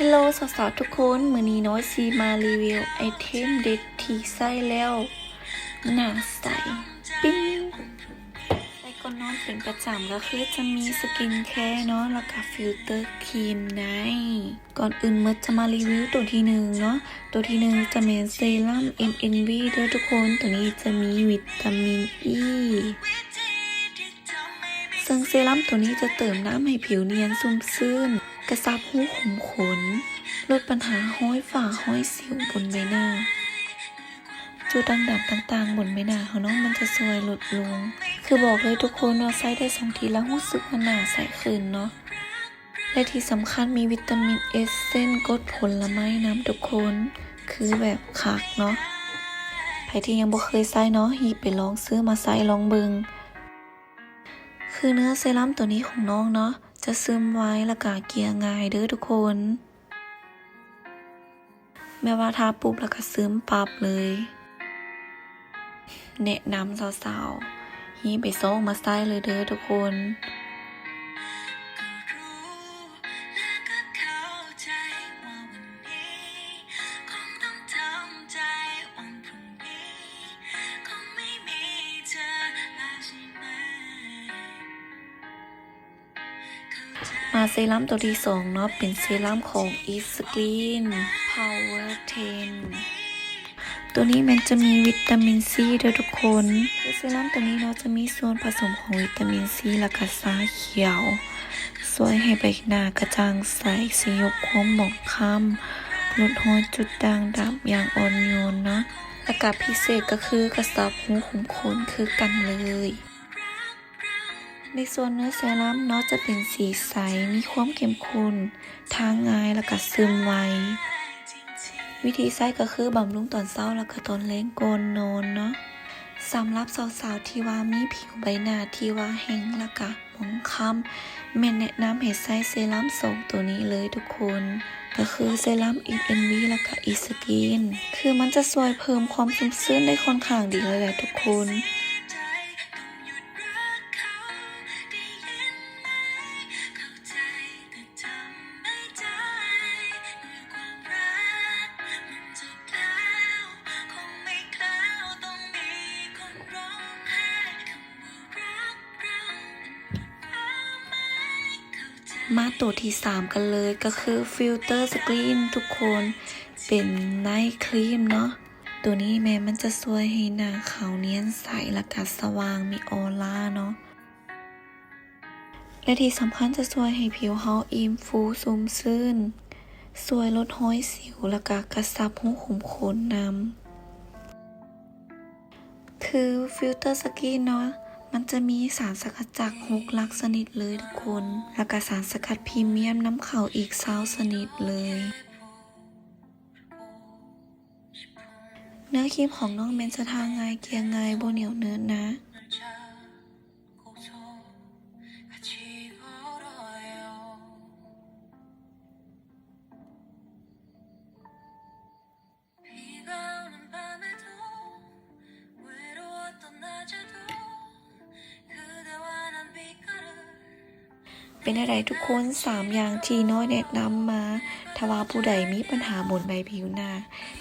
ฮัลโหลสาวๆทุกคนมือนี้น้อยซีมารีวิวไอเทมเด็ดที่ใส่แล้วหน้าใสปิ้งใส่ก่อนนอนเป็นประจำก็คือจะมีสกินแคร์เนาะแล้วก็ฟิลเตอร์ครีมในก่อนอื่นมืดจะมารีวิวตัวที่หนึ่งเนาะตัวที่หนึ่งจะเป็นเซรั่ม MNV เด้อทุกคนตัวนี้จะมีวิตามินอ e. ี ซึ่งเซรั่มตัวนี้จะเติมน้ำให้ผิวเนียนซุ่มซื่น กระซับหูขุมขน ลดปัญหาห้อยฝ่าห้อยสิวบนใบหน้า จุดด่างดำต่างๆ บนใบหน้าของน้องมันจะสวยลดลง คือบอกเลยทุกคนว่าใช้ได้สองทีแล้วรู้สึกว่าหนาใสขึ้นเนาะ และที่สำคัญมีวิตามินเอสเซนกดผลไม้น้ำทุกคน คือแบบคักเนาะใครที่ยังบ่เคยใช้เนาะหยิบไปลองซื้อมาใช้ลองเบิง คือเนื้อเซรั่มตัวนี้ของน้องเนาะจะซึมไว้และกาเกลียง่ายเด้อทุกคน แม้ว่าทาปุ๊บแล้วก็ซึมปับเลย แนะนำสาวๆฮีไปโซ่มาใส่เลยเด้อทุกคน มาเซรั่มตัวที่สองเนาะเป็นเซรั่มของ e s c r e e n Power 10 ตัวนี้มันจะมีวิตามินซีด้วยทุกคนคือเซรั่มตัวนี้เนาะจะมีส่วนผสมของวิตามินซีและก็สาเขียวสวยให้ใบหน้ากระจ่างใสสยบความหมองคล้ำลดห้อยจุดด่างดำอย่างอ่อนโยนเนาะและกับพิเศษก็คือกระสับหูขุมขนคือกันเลย ในส่วนเนื้อเซรั่มเนาะจะเป็นสีใส มีความเข้มข้นทางง่ายแล้วก็ซึมไว วิธีใช้ก็คือบำรุงตอนเช้าแล้วก็ตอนแลงก่อนนอนเนาะสำหรับสาวๆที่ว่ามีผิวใบหน้าที่ว่าแห้งแล้วก็หมองคล้ำแม่นแนะนำให้ใช้เซรั่มสองตัวนี้เลยทุกคนก็คือเซรั่ม ENV แล้วก็ e s k i n คือมันจะช่วยเพิ่มความชุ่มชื้นได้ค่อนข้างดีเลยแหละทุกคน มาตัวที่ 3 กันเลยก็คือฟิลเตอร์สกรีนทุกคนเป็นไนท์ครีมเนาะตัวนี้แม้มันจะสวยให้หน้าขาวเนียนใสและกัสว่างมีออร่าเนาะและที่สำคัญจะสวยให้ผิวเฮาอิ่มฟูซุมซื่นสวยลดห้อยสิวและก็กระซับหูขุมขนนำคือฟิลเตอร์สกรีนเนาะ มันจะมีสารสกัดจากฮกลักษณิทเลยทุกคน แล้วก็สารสกัดพรีเมียมน้ำเข่าอีกเศร้าสนิทเลย เนื้อครีมของน้องเมนจะทาง่ายเกลียงง่ายโบเหนียวเนื้อนะ เป็นอะไรทุกคนสามอย่างที่น้อยแนะนำมาถ้าว่าผู้ใดมีปัญหาบนใบผิวหน้า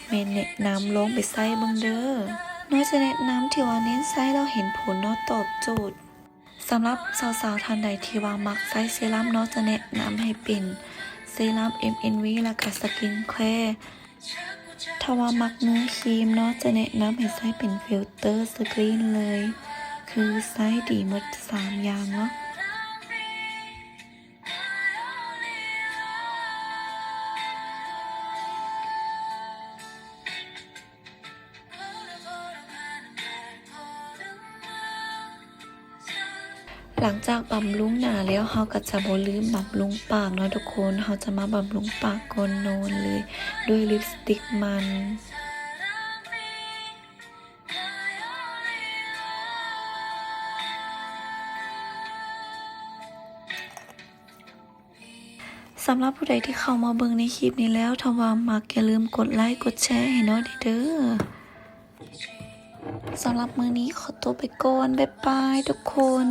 เมนแนะนำลองไปใส่บังเด้อน้อยจะแนะนำที่ว่าเน้นใส่เราเห็นผลนาะตอบโจทย์สำหรับสาวๆท่านใดที่ว่ามักใส่เซรั่มเนาะจะแนะนำให้เป็นเซรั่ม MNV และก็สกินแคร์ถ้าว่ามักเนื้อครีมเนาะจะแนะนำให้ใส่เป็นฟิลเตอร์สกรีนเลย คือใส่ดีหมดสามอย่างเนาะ หลังจากบำรุงหน้าแล้วเราก็จะบ่ลืมบำรุงปากเนาะทุกคนเราจะมาบำรุงปากก่อนนอนเลย ด้วยลิปสติกมันสำหรับผู้ใดที่เข้ามาเบิ่งในคลิปนี้แล้วถ้าว่ามักอย่าลืมกดไลค์กดแชร์ให้น้อยเด้อสำหรับมือนี้ขอตัวไปก่อนบ๊ายบายทุกคน